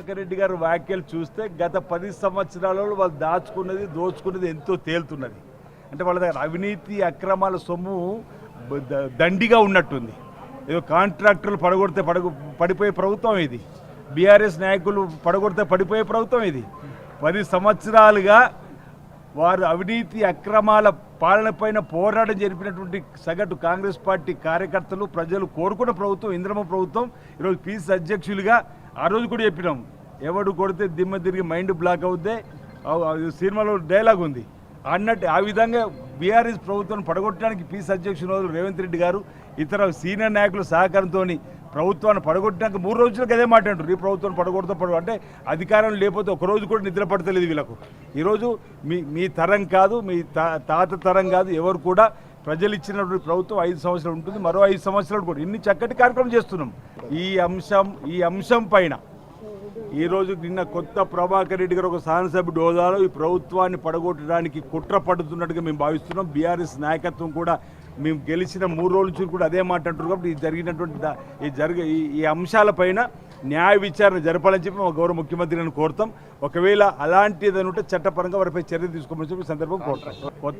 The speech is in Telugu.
ప్రభాకర్ రెడ్డి గారు వ్యాఖ్యలు చూస్తే గత పది సంవత్సరాలలో వాళ్ళు దాచుకున్నది దోచుకున్నది ఎంతో తేలుతున్నది. అంటే వాళ్ళ దగ్గర అవినీతి అక్రమాల సొమ్ము దండిగా ఉన్నట్టుంది. ఏదో కాంట్రాక్టర్లు పడగొడితే పడగ పడిపోయే ప్రభుత్వం ఇది. బీఆర్ఎస్ నాయకులు పడగొడితే పడిపోయే ప్రభుత్వం ఇది. పది సంవత్సరాలుగా వారు అవినీతి అక్రమాల పాలనపైన పోరాటం జరిపినటువంటి సగటు కాంగ్రెస్ పార్టీ కార్యకర్తలు ప్రజలు కోరుకున్న ప్రభుత్వం ఇంద్రమ ప్రభుత్వం ఈరోజు పీసీ అధ్యక్షులుగా ఆ రోజు కూడా చెప్పినాం. ఎవడు కొడితే దిమ్మ తిరిగి మైండ్ బ్లాక్ అవుతే సినిమాలో డైలాగ్ ఉంది. అన్నట్టు ఆ విధంగా బీఆర్ఎస్ ప్రభుత్వం పడగొట్టడానికి పీస్ అధ్యక్షులు రేవంత్ రెడ్డి గారు ఇతర సీనియర్ నాయకుల సహకారంతో ప్రభుత్వాన్ని పడగొట్టడానికి మూడు రోజులకు అదే మాట అంటారు ఈ ప్రభుత్వాన్ని పడగొడతా పడు అంటే అధికారం లేకపోతే ఒక రోజు కూడా నిద్ర పడతలేదు వీళ్ళకు. ఈరోజు మీ మీ తరం కాదు మీ తాత తరం కాదు ఎవరు కూడా ప్రజలు ఇచ్చినటువంటి ప్రభుత్వం ఐదు సంవత్సరాలు ఉంటుంది. మరో ఐదు సంవత్సరాలు కూడా. ఇన్ని చక్కటి కార్యక్రమం చేస్తున్నాం. ఈ అంశం ఈ అంశం పైన. ఈ రోజు నిన్న కొత్త ప్రభాకర్ రెడ్డి గారు ఒక శాసనసభ్యుడు హోదాలో ఈ ప్రభుత్వాన్ని పడగొట్టడానికి కుట్ర పడుతున్నట్టుగా మేము భావిస్తున్నాం. బీఆర్ఎస్ నాయకత్వం కూడా మేము గెలిచిన మూడు రోజుల నుంచి కూడా అదే మాట అంటున్నారు కాబట్టి ఈ జరిగినటువంటి ఈ జరిగే ఈ- ఈ అంశాలపైన న్యాయ విచారణ జరపాలని చెప్పి మా గౌరవ ముఖ్యమంత్రి కోరుతాం. ఒకవేళ అలాంటిదని ఉంటే చట్టపరంగా వారిపై చర్య తీసుకోమని చెప్పి సందర్భం కోరుతాం.